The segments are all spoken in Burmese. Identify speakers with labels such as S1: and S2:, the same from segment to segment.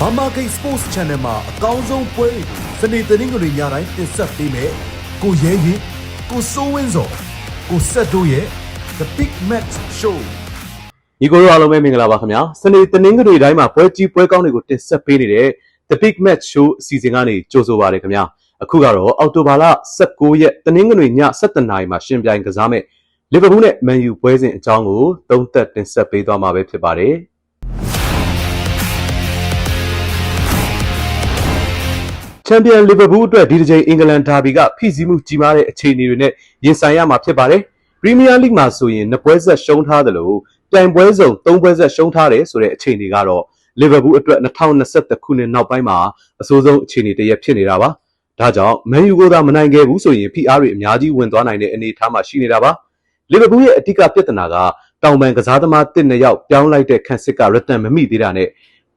S1: ဘာမာဂိတ် Sports Channel မှာအကောင်းဆုံးပွဲတွေကိုစနေသတင်းတွေညတိုင်းတင်ဆက်ပေးမယ်။ကိုရဲရင်ကိုစိုးဝင်းစော်ကိုဆက်တို့ရဲ့ The Big Match Show
S2: ညီကိုတို့အားလုံးပဲမင်္ဂလာပါခင်ဗျာစနေတနင်္ဂနွေတိုင်းမှာပွဲကြီးပွဲကောင်းတွေကိုတင်ဆက်ပေးနေတဲ့ The Big Match Show အစီအစဉ်ကနေကြိုဆိုပါရခင်ဗျာအခုကတော့အောက်တိုဘာလ19ရက်တနင်္ဂနွေည7:00နာရီမှာရှင်ပြိုင်ကစားမဲ့လီဗာပူးနဲ့မန်ယူပွဲစဉ်အကြောင်းကိုသုံးသပ်တင်ဆက်ပေးသွားမှာပဲဖြစ်ပါတယ် ချန်ပီယံလီဗာပူးအတွက်ဒီတစ်ချိန်အင်္ဂလန်ဒါဘီကဖိစီးမှုကြီးမားတဲ့အခြေအနေတွေနဲ့ရင်ဆိုင်ရမှာဖြစ်ပါတယ်ပရီးမီးယားလိဂ်မှာဆိုရင်နှစ်ပွဲဆက်ရှုံးထားသလိုပြိုင်ပွဲစုံ၃ပွဲဆက်ရှုံးထားတယ်ဆိုတဲ့အခြေအနေကတော့လီဗာပူးအတွက်2021ခုနှစ်နောက်ပိုင်းမှာအဆိုးဆုံးအခြေအနေတစ်ရက်ဖြစ်နေတာပါ။ဒါကြောင့်မန်ယူကိုသာမနိုင်ခဲ့ဘူးဆိုရင် PR တွေအများကြီးဝင်သွားနိုင်တဲ့အနေအထားမှာရှိနေတာပါ။လီဗာပူးရဲ့အဓိကပြဿနာကတောင်ပန်ကစားသမားတစ်နှစ်ယောက်ပြောင်းလိုက်တဲ့ခန့်စစ်ကရတန်မမိသေးတာနဲ့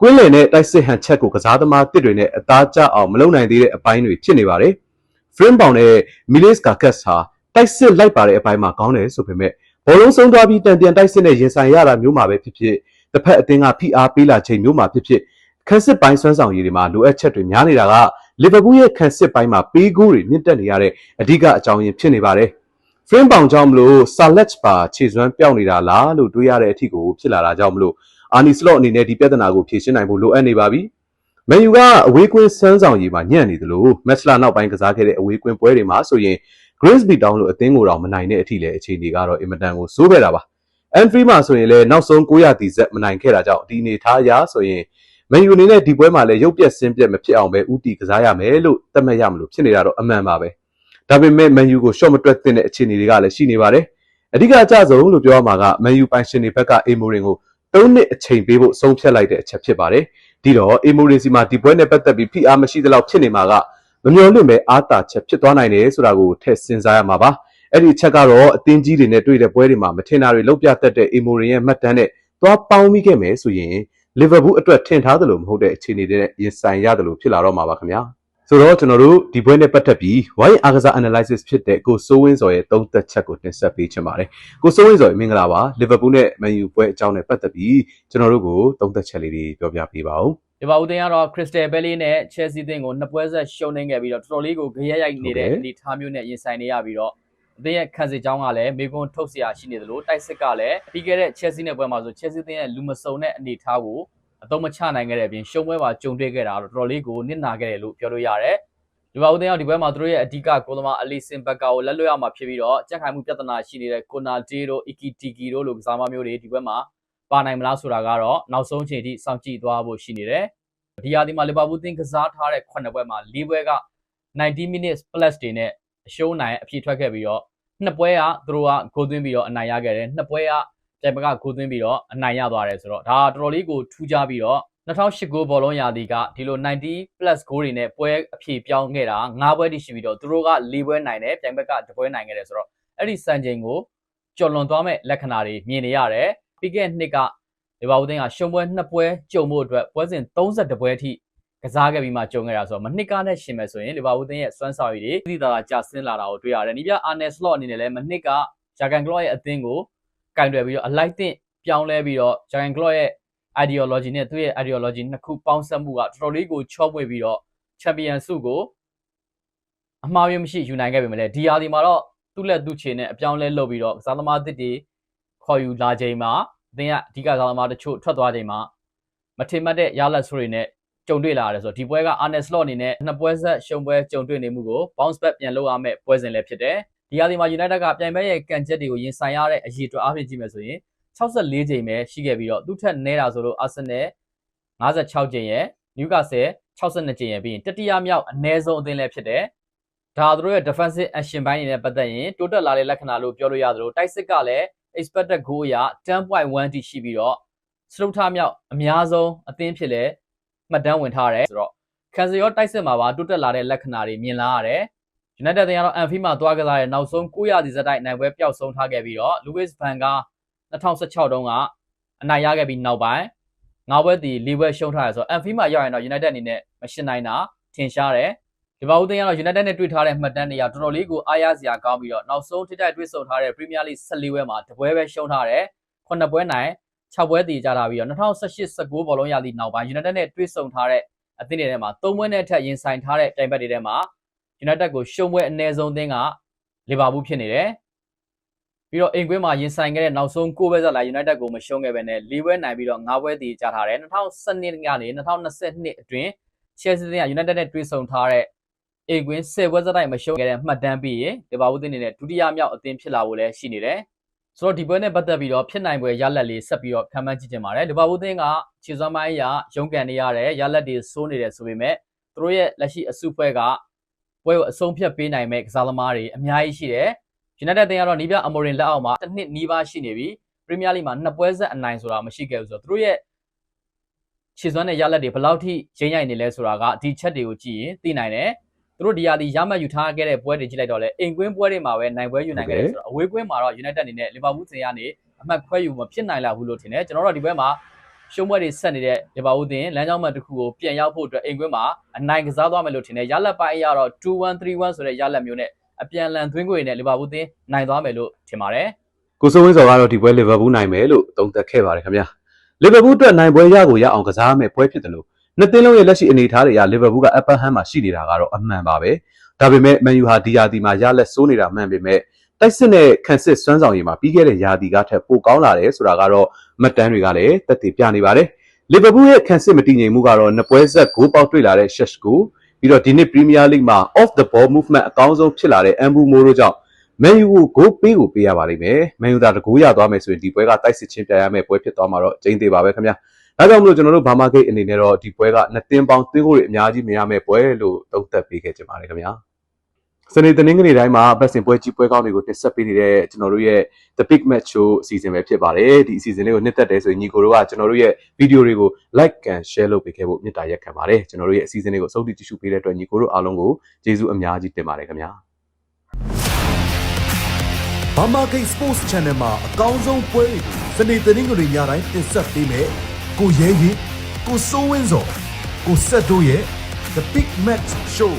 S2: ကွင်းလယ်နဲ့တိုက်စစ်ဟန်ချက်ကိုကစားသမားတစ်တွေနဲ့အသားကျအောင်မလုပ်နိုင်သေးတဲ့အပိုင်းတွေဖြစ်နေပါတယ်။ Frame ပေါင်နဲ့ Miles Carcass ဟာတိုက်စစ်လိုက်ပါတဲ့အပိုင်းမှာကောင်းတယ်ဆိုပေမဲ့ဘောလုံးဆုံးသွားပြီးတန်ပြန်တိုက်စစ်နဲ့ရင်ဆိုင်ရတာမျိုးမှာပဲဖြစ်ဖြစ်တစ်ဖက်အသင်းကဖိအားပေးလာချိန်မျိုးမှာဖြစ်ဖြစ်ခန်းစစ်ပိုင်းဆွမ်းဆောင်ရည်တွေမှာလိုအပ်ချက်တွေများနေတာကလီဗာပူးရဲ့ခန်းစစ်ပိုင်းမှာပေးဂိုးတွေမြင့်တက်နေရတဲ့အဓိကအကြောင်းရင်းဖြစ်နေပါတယ်။ frame ပေါင်ကြောင့်မလို့ဆာလက်ပါခြေစွမ်းပြောင်းနေတာလားလို့တွေးရတဲ့အထိကိုဖြစ်လာတာကြောင့်မလို့ အာနီစလော့အနေနဲ့ဒီပြဿနာကိုဖြေရှင်းနိုင်ဖို့လိုအပ်နေပါပြီ။မန်ယူကအဝေးကွင်းစမ်းဆောင်ရည်မှာညံ့နေသလိုမက်စလာနောက်ပိုင်းကစားခဲ့တဲ့အဝေးကွင်းပွဲတွေမှာဆိုရင် Grimsby Town လို့အသင်းကိုတော့မနိုင်တဲ့အထိလည်းအခြေအနေကတော့အင်မတန်ကိုစိုးခဲ့တာပါ။ Entry မှာဆိုရင်လည်းနောက်ဆုံး900တီဇက်မနိုင်ခဲ့တာကြောင့်ဒီအနေထားအရဆိုရင်မန်ယူအနေနဲ့ဒီပွဲမှာလည်းရုပ်ပြက်ဆင်းပြက်မဖြစ်အောင်ပဲဥတီကစားရမယ်လို့သတ်မှတ်ရမလို့ဖြစ်နေတာတော့အမှန်ပါပဲ။ဒါပေမဲ့မန်ယူကို short မတွက်သင့်တဲ့အခြေအနေတွေကလည်းရှိနေပါတယ်။အဓိကအကျဆုံးလို့ပြောရမှာကမန်ယူပိုင်ရှင်တွေဘက်ကအေမိုရင်ကို ၃နှစ်အချိန်ပေးဖို့ဆုံးဖြတ်လိုက်တဲ့အချက်ဖြစ်ပါတယ်။ဒီတော့အေမိုရင်စီမှာဒီပွဲနဲ့ပတ်သက်ပြီးဖိအားမရှိသလောက်ဖြစ်နေမှာကမမျော်လင့်ပဲအားတာချက်ဖြစ်သွားနိုင်တယ်ဆိုတာကိုထည့်စဉ်းစားရမှာပါအဲ့ဒီအချက်ကတော့အသင်းကြီးတွေနဲ့တွေ့တဲ့ပွဲတွေမှာမထင်တာတွေလောက်ပြတတ်တဲ့အီမိုရင်ရဲ့မှတ်တမ်းနဲ့သွားပေါင်းမိခဲ့မယ်ဆိုရင်လီဗာပူးအတွက်ထင်ထားသလိုမဟုတ်တဲ့အခြေအနေတွေနဲ့ရင်ဆိုင်ရတယ်လို့ဖြစ်လာတော့မှာပါခင်ဗျာ ဆိုတော့ကျွန်တော်တို့ဒီပွဲနဲ့ပတ်သက်ပြီး why အားကစား analysis ဖြစ်တဲ့ကိုစိုးဝင်းစော်ရဲ့သုံးသက်ချက်ကိုတင်ဆက်ပေးချင်ပါတယ်ကိုစိုးဝင်းစော်မင်္ဂလာပါလီဗာပူးနဲ့မန်ယူပွဲအကြောင်းနဲ့ပတ်သက်ပြီးကျွန်တော်တို့ကိုသုံးသက်ချက်လေးတွေပြောပြပေးပါဦး
S3: ဒီပါဦးသိန်းကတော့ Crystal Palace နဲ့ Chelsea တင်းကိုနှစ်ပွဲဆက်ရှုံးနေခဲ့ပြီးတော့တော်တော်လေးကိုဂရဲရိုက်နေတဲ့
S2: ဟုတ်ကဲ့
S3: အနေအထားမျိုးနဲ့ရင်ဆိုင်နေရပြီးတော့အသင်းရဲ့ခံစစ်ကြောင်းကလည်းမေကွန်းထုတ်เสียရှိနေသလိုတိုက်စစ်ကလည်းပြီးခဲ့တဲ့ Chelsea နဲ့ပွဲမှာဆို Chelsea တင်းရဲ့လူမစုံတဲ့အနေအထားကို အတော့မချနိုင်ခဲ့တဲ့အပြင်ရှုံးပွဲမှာကြုံတွေ့ခဲ့တာတော့တော်တော်လေးကိုနစ်နာခဲ့တယ်လို့ပြောလို့ရတယ်ဒီပါဦးသိန်းကဒီပွဲမှာသူတို့ရဲ့အဓိကကိုသမားအလီစင်ဘက်ကာကိုလက်လွတ်ရမှာဖြစ်ပြီးတော့ကြက်ခိုင်မှုပြဿနာရှိနေတဲ့ကိုနာတီတို့အီကီတီကီတို့လိုကစားမမျိုးတွေဒီပွဲမှာပါနိုင်မလားဆိုတာကတော့နောက်ဆုံးချိန်ထိစောင့်ကြည့်သွားဖို့ရှိနေတယ်ဒီဟာဒီမှာလီဗာပူးသင်းကစားထားတဲ့9ပွဲမှာ၄ပွဲက90 minutes plus တွေနဲ့အရှုံးနိုင်အပြည့်ထွက်ခဲ့ပြီးတော့နှစ်ပွဲကသူတို့ကဂိုးသွင်းပြီးတော့အနိုင်ရခဲ့တယ်နှစ်ပွဲက ပြိုင်ဘက်ကဂိုးသွင်းပြီးတော့အနိုင်ရသွားတယ်ဆိုတော့ဒါတော်တော်လေးကိုထူးခြားပြီးတော့2008ဂိုးဘောလုံးရာသီကဒီလို90 plus ဂိုးတွေနဲ့ပွဲအပြည့်ပြောင်းခဲ့တာ၅ပွဲတိရှိပြီးတော့သူတို့က၄ပွဲနိုင်တယ်ပြိုင်ဘက်ကတစ်ပွဲနိုင်ခဲ့တယ်ဆိုတော့အဲ့ဒီစံချိန်ကိုကျော်လွန်သွားမဲ့လက္ခဏာတွေမြင်နေရတယ်ပြီးခဲ့တဲ့နှစ်ကလီဗာပူးတင်းကရှုံးပွဲနှစ်ပွဲကြုံဖို့အတွက်ပွဲစဉ်32ပွဲအထိကစားခဲ့ပြီးမှကြုံခဲ့တာဆိုတော့မနှစ်ကနဲ့ရှင်မယ်ဆိုရင်လီဗာပူးတင်းရဲ့စွမ်းဆောင်ရည်တွေသိသာသာကျဆင်းလာတာကိုတွေ့ရတယ်။ဒီပြအာနယ်စလော့အနေနဲ့လည်းမနှစ်ကဂျာကန်ကလော့ရဲ့အသင်းကို ကင်တွယ်ပြီးတော့အလိုက်တင်ပြောင်းလဲပြီးတော့ဂျာကန်ကလော့ရဲ့ ideology နဲ့သူ့ရဲ့ ideology နှစ်ခုပေါင်းစပ်မှုကတော်တော်လေးကိုချော့ပွေပြီးတော့ champion ဆုကိုအမှားရမရှိယူနိုင်ခဲ့ပြီမလဲဒီဟာဒီမှာတော့သူ့လက်သူ့ချေနဲ့အပြောင်းလဲလုပ်ပြီးတော့ကစားသမားအသစ်တွေခေါ်ယူလာချိန်မှာအသင်းကအဓိကစားသမားတချို့ထွက်သွားချိန်မှာမထင်မှတ်တဲ့ရလဒ်ဆိုတွေနဲ့ကြုံတွေ့လာရတယ်ဆိုတော့ဒီပွဲက Arne Slot အနေနဲ့နှစ်ပွဲဆက်ရှုံပွဲကြုံတွေ့နေမှုကို bounce back ပြန်လုပ်ရမယ့်ပွဲစဉ်လည်းဖြစ်တယ်။ ဒီဟာဒီမှာ United ကပြိုင်ပွဲရဲ့ကန်ချက်တွေကိုရင်ဆိုင်ရတဲ့အရေးအတွက်အားဖြင့်ကြည့်မယ်ဆိုရင်64ချိန်ပဲရှိခဲ့ပြီးတော့သူ့ထက်နည်းတာဆိုလို့ Arsenal 56ချိန်ရယ် Newcastle 62ချိန်ရယ်ပြီးရင်တတိယမြောက်အနည်းဆုံးအသင်းလည်းဖြစ်တယ်။ဒါသူတို့ရဲ့ defensive action ဘိုင်းတွေနဲ့ပတ်သက်ရင်တိုးတက်လာတဲ့လက္ခဏာလို့ပြောလို့ရသလိုတိုက်စစ်ကလည်း expected goal အရ10.1တိရှိပြီးတော့စတုထမြောက်အများဆုံးအသင်းဖြစ်လဲမှတ်တမ်းဝင်ထားတယ်ဆိုတော့ကန်စီရောတိုက်စစ်မှာပါတိုးတက်လာတဲ့လက္ခဏာတွေမြင်လာရတယ်။ United တင်ကတော့ Anfield မှာသွားကစားတဲ့နောက်ဆုံး900ဒီဇက်တိုက်နိုင်ပွဲပျောက်ဆုံးထားခဲ့ပြီးတော့ Louis van Gaal 2016တုန်းကအနိုင်ရခဲ့ပြီးနောက်ပိုင်းငါးပွဲတီ၄ပွဲရှုံးထားရဆိုတော့ Anfield မှာရောက်ရင်တော့ United အနေနဲ့မရှင်းနိုင်တာထင်ရှားတယ်။ဒီပါဦးသိန်းကတော့ United နဲ့တွေ့ထားတဲ့မှတ်တမ်းတွေကတော်တော်လေးကိုအားရစရာကောင်းပြီးတော့နောက်ဆုံးထိတိုက်တွေ့ဆုံထားတဲ့ Premier League 14ပွဲမှာတပွဲပဲရှုံးထားတယ်။ခုနှစ်ပွဲနိုင်6ပွဲတည်ကြတာပြီးတော့2018-19ဘောလုံးရာသီနောက်ပိုင်း United နဲ့တွေ့ဆုံထားတဲ့အသင်းတွေထဲမှာ3ပွဲနဲ့ထက်ရင်ဆိုင်ထားတဲ့ပြိုင်ဘက်တွေထဲမှာ United ကိုရှုံးပွဲအနည်းဆုံးအသင်းကလီဗာပူးဖြစ်နေတယ်ပြီးတော့အင်ကွင်းမှာရင်ဆိုင်ခဲ့တဲ့နောက်ဆုံး6ပွဲဆက်လာ United ကိုမရှုံးခဲ့ဘဲနဲ့၄ပွဲနိုင်ပြီးတော့5ပွဲတည်ကြထားတယ်2012ကနေ2022အတွင်း Chelsea အသင်းက United နဲ့တွေ့ဆုံထားတဲ့အိမ်ကွင်း10ပွဲစတိုက်မရှုံးခဲ့တဲ့မှတ်တမ်းပြီးရင်လီဗာပူးအသင်းအနေနဲ့ဒုတိယမြောက်အသင်းဖြစ်လာဖို့လည်းရှိနေတယ်။ဆိုတော့ဒီပွဲနဲ့ပတ်သက်ပြီးတော့ဖြစ်နိုင်ပွဲရလဒ်လေးဆက်ပြီးတော့ခံမှန်းကြည့်ကြပါမယ်။လီဗာပူးအသင်းကခြေစွမ်းပိုင်းအရရုန်းကန်နေရတဲ့ရလဒ်တွေစိုးနေတယ်ဆိုပေမဲ့သူတို့ရဲ့လက်ရှိအစုအဖွဲ့က ပွဲကိုအဆုံးဖြတ်ပေးနိုင်မဲ့ကစားသမားတွေအများကြီးရှိတယ်။ United အသင်းကတော့နီးပြအမိုရင်လက်အောက်မှာတစ်နှစ်နီးပါးရှိနေပြီ။ Premier League မှာနှစ်ပွဲဆက်အနိုင်ဆိုတာမရှိခဲ့ဘူးဆိုတော့သူတို့ရဲ့ခြေစွမ်းတဲ့ရလက်တွေဘယ်လောက်ထိရင်းရိုက်နေလဲဆိုတာကဒီချက်တွေကိုကြည့်ရင်သိနိုင်တယ်သူတို့ဒီရာဒီရမှတ်ယူထားခဲ့တဲ့ပွဲတွေကြည့်လိုက်တော့လေအိမ်ကွင်းပွဲတွေမှာပဲနိုင်ပွဲယူနိုင်ခဲ့တယ်ဆိုတော့အဝေးကွင်းမှာတော့ United အနေနဲ့လီဗာပူးစင်ကနေအမှတ်ခွဲယူမဖြစ်နိုင်လာဘူးလို့ထင်တယ်ကျွန်တော်တို့ဒီပွဲမှာ ရှုံးပွဲတွေဆက်နေတဲ့လီဗာပူးတင်လမ်းကြောင်းမှတစ်ခုကိုပြန်ရောက်ဖို့အတွက်အိမ်ကွင်းမှာအနိုင်ကစားသွားမယ်လို့ထင်တယ်ရလက်ပိုင်းအရတော့2-1 3-1ဆိုတဲ့ရလက်မျိုးနဲ့အပြန်လန်သွင်းကိုရနဲ့လီဗာပူးတင်နိုင်သွားမယ်လို့ထင်ပါတယ်
S2: ကိုစိုးဝင်းစော်ကတော့ဒီပွဲလီဗာပူးနိုင်မယ်လို့သုံးသပ်ခဲ့ပါတယ်ခင်ဗျာလီဗာပူးအတွက်နိုင်ပွဲရကိုရအောင်ကစားမယ်ပွဲဖြစ်တယ်လို့နှစ်သင်းလုံးရဲ့လက်ရှိအနေအထားတွေအရလီဗာပူးကအပဟမ်းမှာရှိနေတာကတော့အမှန်ပါပဲဒါပေမဲ့မန်ယူဟာဒီယာဒီမှာရလက်စိုးနေတာမှန်ပေမဲ့ တိုက်စစ်နဲ့ခန့်စစ်စွမ်းဆောင်ရည်မှာပြီးခဲ့တဲ့ယာဒီကထက်ပိုကောင်းလာတယ်ဆိုတာကတော့မှတ်တမ်းတွေကလည်းသက်သေပြနေပါတယ်လီဗာပူးရဲ့ခန့်စစ်မတည်ငြိမ်မှုကတော့နှစ်ပွဲဆက်ဂိုးပေါက်တွေ့လာတဲ့ Shesh ကိုပြီးတော့ဒီနှစ် Premier League မှာ off the ball movement အကောင်းဆုံးဖြစ်လာတဲ့ Ambu Moro ကြောင့်မန်ယူကိုဂိုးပေးကိုပေးရပါလိမ့်မယ်မန်ယူသာတကူရသွားမယ်ဆိုရင်ဒီပွဲကတိုက်စစ်ချင်းပြရမယ်ပွဲဖြစ်သွားမှာတော့ကျင်းသေးပါပဲခင်ဗျာဒါကြောင့်မလို့ကျွန်တော်တို့ဘာမာဂိတ်အနေနဲ့တော့ဒီပွဲကနှစ်တင်းပေါင်းသင်းကိုတွေအများကြီးမြင်ရမယ်ပွဲလို့သုံးသပ်ပေးခဲ့ကြပါတယ်ခင်ဗျာ စနေတနင်္ဂနွေတိုင်းမှာဘက်စင်ပွဲကြီးပွဲကောင်းတွေကိုတင်ဆက်ပေးနေတဲ့ကျွန်တော်တို့ရဲ့ The Big Match Show အစီအစဉ်ပဲဖြစ်ပါတယ်ဒီအစီအစဉ်လေးကိုနှစ်သက်တယ်ဆိုရင်ညီကိုတို့ကကျွန်တော်တို့ရဲ့ဗီဒီယိုတွေကို like and share လုပ်ပေးခဲ့ဖို့မေတ္တာရက်ခံပါတယ်ကျွန်တော်တို့ရဲ့အစီအစဉ်လေးကိုအဆုံးထိကြည့်ရှုပေးတဲ့အတွက်ညီကိုတို့အားလုံးကိုကျေးဇူးအများကြီးတင်ပါတယ်ခင်ဗျာ
S1: ဘာမာဂိတ် Sports Channel မှာအကောင်းဆုံးပွဲတွေကိုစနေသတင်းတွေညတိုင်းတင်ဆက်ပေးမယ်။ကိုရဲရင်ကိုစိုးဝင်းစော်ကိုဆက်တို့ရဲ့ The Big Match Show